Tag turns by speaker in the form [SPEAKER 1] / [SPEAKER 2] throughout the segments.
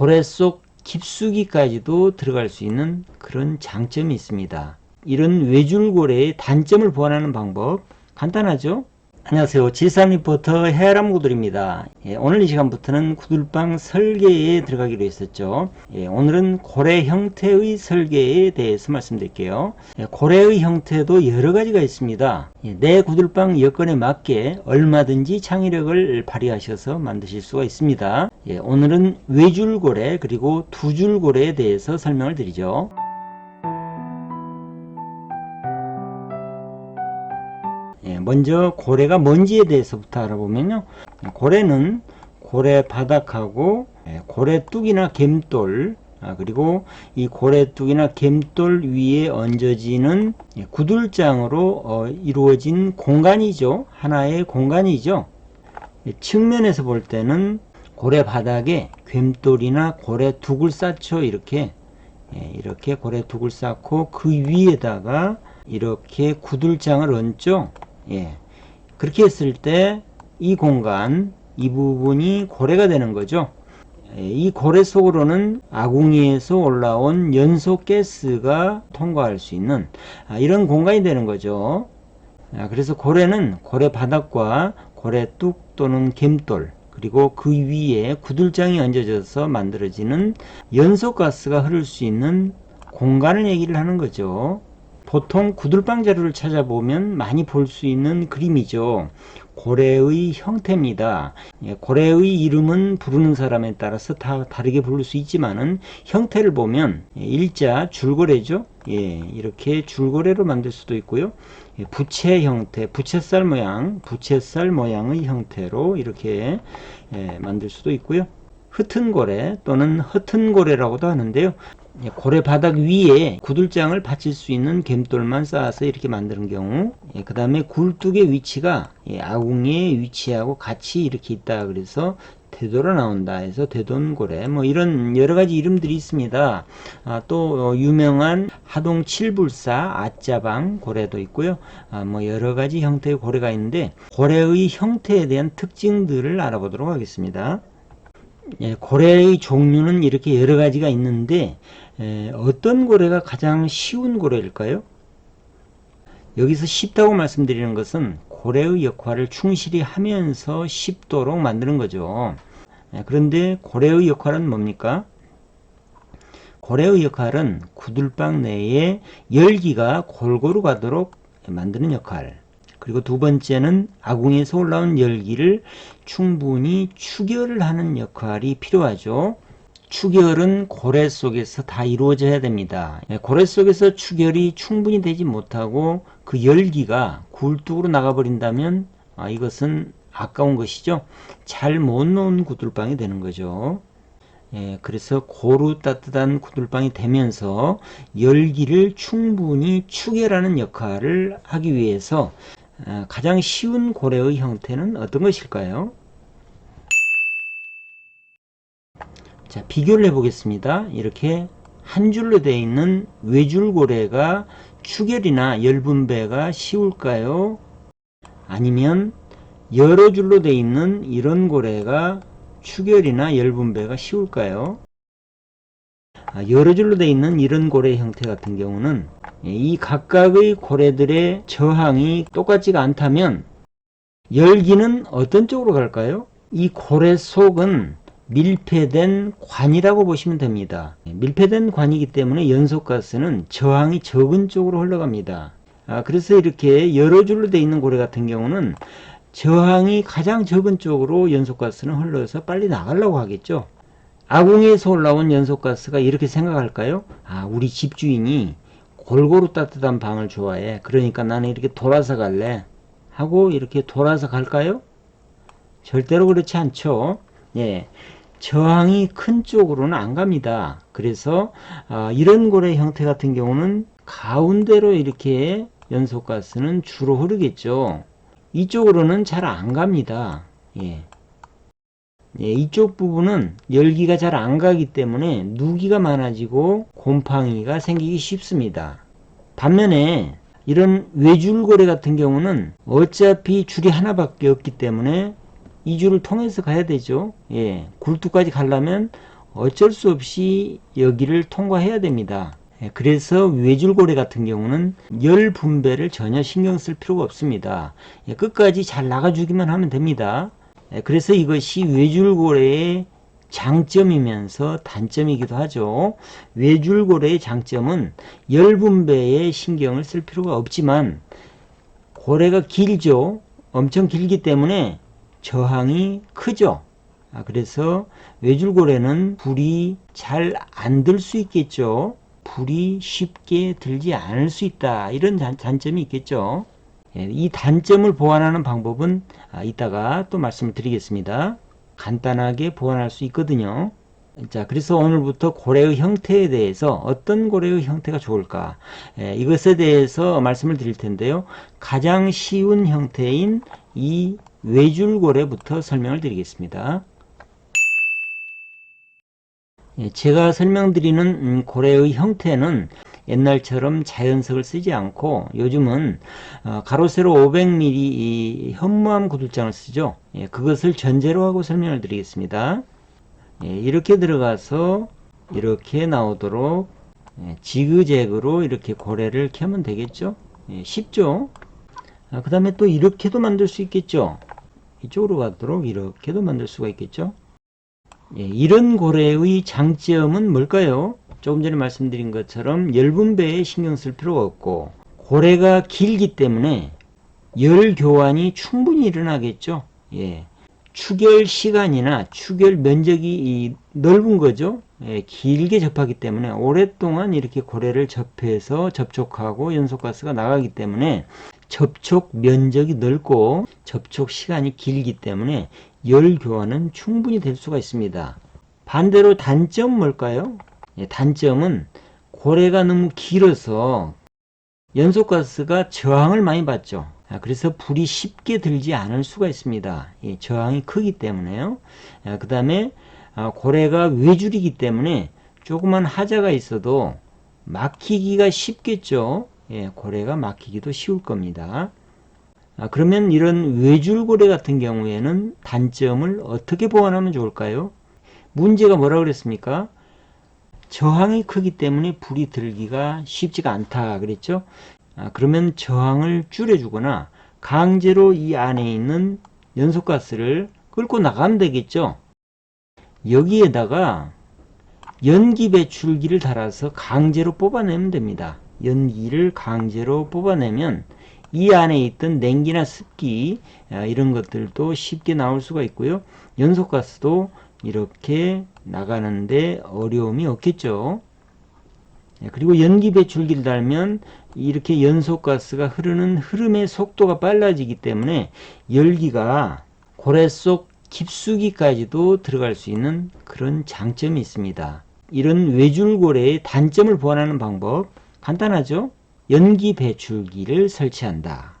[SPEAKER 1] 고래 속 깊숙이까지도 들어갈 수 있는 그런 장점이 있습니다. 이런 외줄고래의 단점을 보완하는 방법 간단하죠? 안녕하세요. 질산 리포터 해아람 구들입니다. 예, 오늘 이 시간부터는 구들방 설계에 들어가기로 했었죠. 예, 오늘은 고래 형태의 설계에 대해서 말씀드릴게요. 예, 고래의 형태도 여러 가지가 있습니다. 예, 내 구들방 여건에 맞게 얼마든지 창의력을 발휘하셔서 만드실 수가 있습니다. 예, 오늘은 외줄고래 그리고 두줄고래에 대해서 설명을 드리죠. 먼저 고래가 뭔지에 대해서부터 알아보면요. 고래는 고래 바닥하고 예, 고래뚝이나 겜돌 아, 그리고 이 고래뚝이나 겜돌 위에 얹어지는 예, 구들장으로 어, 이루어진 공간이죠. 하나의 공간이죠. 예, 측면에서 볼 때는 고래 바닥에 괸돌이나 고래 둑을 쌓죠. 이렇게 예, 이렇게 고래 둑을 쌓고 그 위에다가 이렇게 구들장을 얹죠. 예. 그렇게 했을 때 이 공간, 이 부분이 고래가 되는 거죠. 예, 이 고래 속으로는 아궁이에서 올라온 연소 가스가 통과할 수 있는 아, 이런 공간이 되는 거죠. 아, 그래서 고래는 고래 바닥과 고래 뚝 또는 겜돌 그리고 그 위에 구들장이 얹어져서 만들어지는 연소 가스가 흐를 수 있는 공간을 얘기를 하는 거죠. 보통 구들방 자료를 찾아보면 많이 볼 수 있는 그림이죠. 고래의 형태입니다. 예, 고래의 이름은 부르는 사람에 따라서 다 다르게 부를 수 있지만은 형태를 보면 예, 일자 줄고래죠. 예, 이렇게 줄고래로 만들 수도 있고요. 예, 부채 형태, 부채살 모양, 부채살 모양의 형태로 이렇게 예, 만들 수도 있고요. 흩은 고래 또는 흩은 고래라고도 하는데요. 예, 고래 바닥 위에 구들장을 받칠 수 있는 겜돌만 쌓아서 이렇게 만드는 경우 예, 그 다음에 굴뚝의 위치가 예, 아궁이의 위치하고 같이 이렇게 있다 그래서 되돌아 나온다 해서 되돈고래 뭐 이런 여러 가지 이름들이 있습니다. 아, 또 어, 유명한 하동 칠불사 아짜방 고래도 있고요. 아, 뭐 여러 가지 형태의 고래가 있는데 고래의 형태에 대한 특징들을 알아보도록 하겠습니다 예, 고래의 종류는 이렇게 여러 가지가 있는데 에, 어떤 고래가 가장 쉬운 고래일까요? 여기서 쉽다고 말씀드리는 것은 고래의 역할을 충실히 하면서 쉽도록 만드는 거죠. 예, 그런데 고래의 역할은 뭡니까? 고래의 역할은 구들방 내에 열기가 골고루 가도록 만드는 역할. 그리고 두 번째는 아궁에서 올라온 열기를 충분히 추결을 하는 역할이 필요하죠. 추결은 고래 속에서 다 이루어져야 됩니다. 예, 고래 속에서 추결이 충분히 되지 못하고 그 열기가 굴뚝으로 나가버린다면 아, 이것은 아까운 것이죠. 잘 못 놓은 구들방이 되는 거죠. 예, 그래서 고루 따뜻한 구들방이 되면서 열기를 충분히 추결하는 역할을 하기 위해서 어, 가장 쉬운 고래의 형태는 어떤 것일까요? 자, 비교를 해보겠습니다. 이렇게 한 줄로 되어 있는 외줄고래가 추결이나 열분배가 쉬울까요? 아니면 여러 줄로 되어 있는 이런 고래가 추결이나 열분배가 쉬울까요? 아, 여러 줄로 되어 있는 이런 고래 형태 같은 경우는 이 각각의 고래들의 저항이 똑같지가 않다면 열기는 어떤 쪽으로 갈까요? 이 고래 속은 밀폐된 관이라고 보시면 됩니다. 밀폐된 관이기 때문에 연소가스는 저항이 적은 쪽으로 흘러갑니다. 아, 그래서 이렇게 여러 줄로 되어 있는 고래 같은 경우는 저항이 가장 적은 쪽으로 연소가스는 흘러서 빨리 나가려고 하겠죠. 아궁에서 올라온 연소가스가 이렇게 생각할까요? 아, 우리 집주인이 골고루 따뜻한 방을 좋아해. 그러니까 나는 이렇게 돌아서 갈래. 하고 이렇게 돌아서 갈까요? 절대로 그렇지 않죠. 예. 저항이 큰 쪽으로는 안 갑니다. 그래서 아, 이런 고래 형태 같은 경우는 가운데로 이렇게 연소가스는 주로 흐르겠죠. 이쪽으로는 잘 안 갑니다. 예. 예, 이쪽 부분은 열기가 잘 안 가기 때문에 누기가 많아지고 곰팡이가 생기기 쉽습니다. 반면에 이런 외줄고래 같은 경우는 어차피 줄이 하나밖에 없기 때문에 이 줄을 통해서 가야 되죠. 예, 굴뚝까지 가려면 어쩔 수 없이 여기를 통과해야 됩니다. 예, 그래서 외줄고래 같은 경우는 열 분배를 전혀 신경 쓸 필요가 없습니다. 예, 끝까지 잘 나가주기만 하면 됩니다. 예, 그래서 이것이 외줄고래의 장점이면서 단점이기도 하죠. 외줄고래의 장점은 열 분배에 신경을 쓸 필요가 없지만 고래가 길죠. 엄청 길기 때문에 저항이 크죠. 아, 그래서 외줄고래는 불이 잘 안 들 수 있겠죠. 불이 쉽게 들지 않을 수 있다. 이런 단, 단점이 있겠죠. 예, 이 단점을 보완하는 방법은 아, 이따가 또 말씀을 드리겠습니다. 간단하게 보완할 수 있거든요. 자, 그래서 오늘부터 고래의 형태에 대해서 어떤 고래의 형태가 좋을까? 예, 이것에 대해서 말씀을 드릴 텐데요. 가장 쉬운 형태인 이 외줄고래부터 설명을 드리겠습니다. 예, 제가 설명드리는 음, 고래의 형태는 옛날처럼 자연석을 쓰지 않고 요즘은 어, 가로 세로 500mm 이 현무암 구들장을 쓰죠. 예, 그것을 전제로 하고 설명을 드리겠습니다. 예, 이렇게 들어가서 이렇게 나오도록 예, 지그재그로 이렇게 고래를 켜면 되겠죠. 예, 쉽죠. 아, 그 다음에 또 이렇게도 만들 수 있겠죠. 이쪽으로 가도록 이렇게도 만들 수가 있겠죠. 예, 이런 고래의 장점은 뭘까요? 조금 전에 말씀드린 것처럼 열분배에 신경 쓸 필요가 없고 고래가 길기 때문에 열 교환이 충분히 일어나겠죠. 예. 추결 시간이나 추결 면적이 이 넓은 거죠. 예, 길게 접하기 때문에 오랫동안 이렇게 고래를 접해서 접촉하고 연소가스가 나가기 때문에 접촉 면적이 넓고 접촉 시간이 길기 때문에 열 교환은 충분히 될 수가 있습니다. 반대로 단점 뭘까요? 예, 단점은 고래가 너무 길어서 연소가스가 저항을 많이 받죠. 아, 그래서 불이 쉽게 들지 않을 수가 있습니다. 예, 저항이 크기 때문에요. 그 다음에 아, 고래가 외줄이기 때문에 조그만 하자가 있어도 막히기가 쉽겠죠. 예, 고래가 막히기도 쉬울 겁니다. 아, 그러면 이런 외줄고래 같은 경우에는 단점을 어떻게 보완하면 좋을까요? 문제가 뭐라 그랬습니까? 저항이 크기 때문에 불이 들기가 쉽지가 않다 그랬죠. 아, 그러면 저항을 줄여주거나 강제로 이 안에 있는 연소가스를 끌고 나가면 되겠죠. 여기에다가 연기 배출기를 달아서 강제로 뽑아내면 됩니다. 연기를 강제로 뽑아내면 이 안에 있던 냉기나 습기 아, 이런 것들도 쉽게 나올 수가 있고요. 연소가스도 이렇게 나가는데 어려움이 없겠죠. 예, 그리고 연기 배출기를 달면 이렇게 연소가스가 흐르는 흐름의 속도가 빨라지기 때문에 열기가 고래 속 깊숙이까지도 들어갈 수 있는 그런 장점이 있습니다. 이런 외줄고래의 단점을 보완하는 방법 간단하죠? 연기 배출기를 설치한다.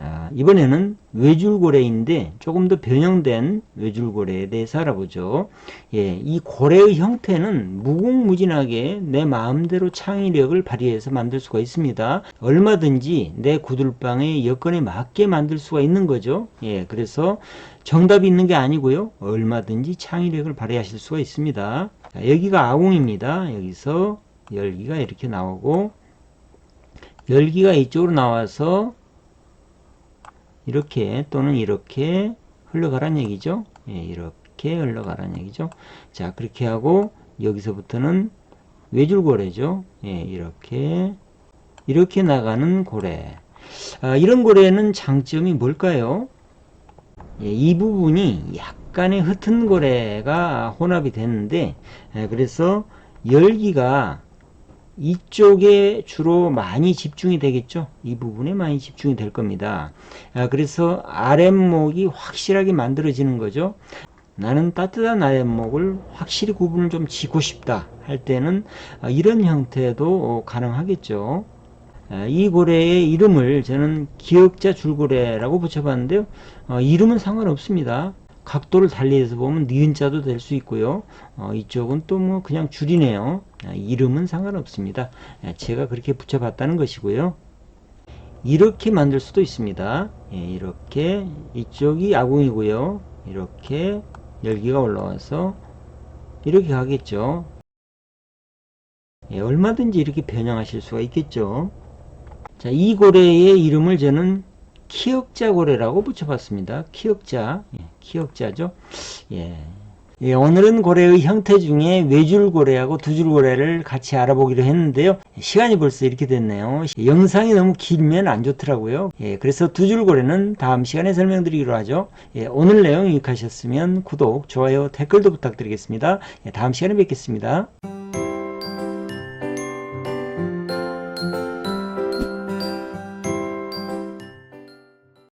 [SPEAKER 1] 아, 이번에는 외줄고래인데 조금 더 변형된 외줄고래에 대해서 알아보죠. 예, 이 고래의 형태는 무궁무진하게 내 마음대로 창의력을 발휘해서 만들 수가 있습니다. 얼마든지 내 구들방의 여건에 맞게 만들 수가 있는 거죠. 예, 그래서 정답이 있는 게 아니고요. 얼마든지 창의력을 발휘하실 수가 있습니다. 자, 여기가 아궁입니다. 여기서 열기가 이렇게 나오고 열기가 이쪽으로 나와서 이렇게 또는 이렇게 흘러가란 얘기죠. 예, 이렇게 흘러가란 얘기죠. 자, 그렇게 하고 여기서부터는 외줄고래죠. 예, 이렇게 이렇게 나가는 고래. 아, 이런 고래는 장점이 뭘까요? 예, 이 부분이 약간의 흩은 고래가 혼합이 되는데 예, 그래서 열기가 이쪽에 주로 많이 집중이 되겠죠. 이 부분에 많이 집중이 될 겁니다. 아, 그래서 아랫목이 확실하게 만들어지는 거죠. 나는 따뜻한 아랫목을 확실히 구분을 좀 지고 싶다 할 때는 아, 이런 형태도 가능하겠죠. 아, 이 고래의 이름을 저는 기역자 줄고래라고 붙여봤는데요. 어, 이름은 상관없습니다. 각도를 달리해서 보면 니은자도 될 수 있고요. 어, 이쪽은 또 뭐 그냥 줄이네요. 아, 이름은 상관없습니다. 아, 제가 그렇게 붙여봤다는 것이고요. 이렇게 만들 수도 있습니다. 예, 이렇게 이쪽이 아궁이고요. 이렇게 열기가 올라와서 이렇게 가겠죠. 예, 얼마든지 이렇게 변형하실 수가 있겠죠. 자, 이 고래의 이름을 저는 키역자 고래라고 붙여봤습니다. 키역자, 예, 키역자죠. 예. 예, 오늘은 고래의 형태 중에 외줄 고래하고 두줄 고래를 같이 알아보기로 했는데요. 시간이 벌써 이렇게 됐네요. 영상이 너무 길면 안 좋더라고요. 예, 그래서 두줄 고래는 다음 시간에 설명드리기로 하죠. 예, 오늘 내용 유익하셨으면 구독, 좋아요, 댓글도 부탁드리겠습니다. 예, 다음 시간에 뵙겠습니다.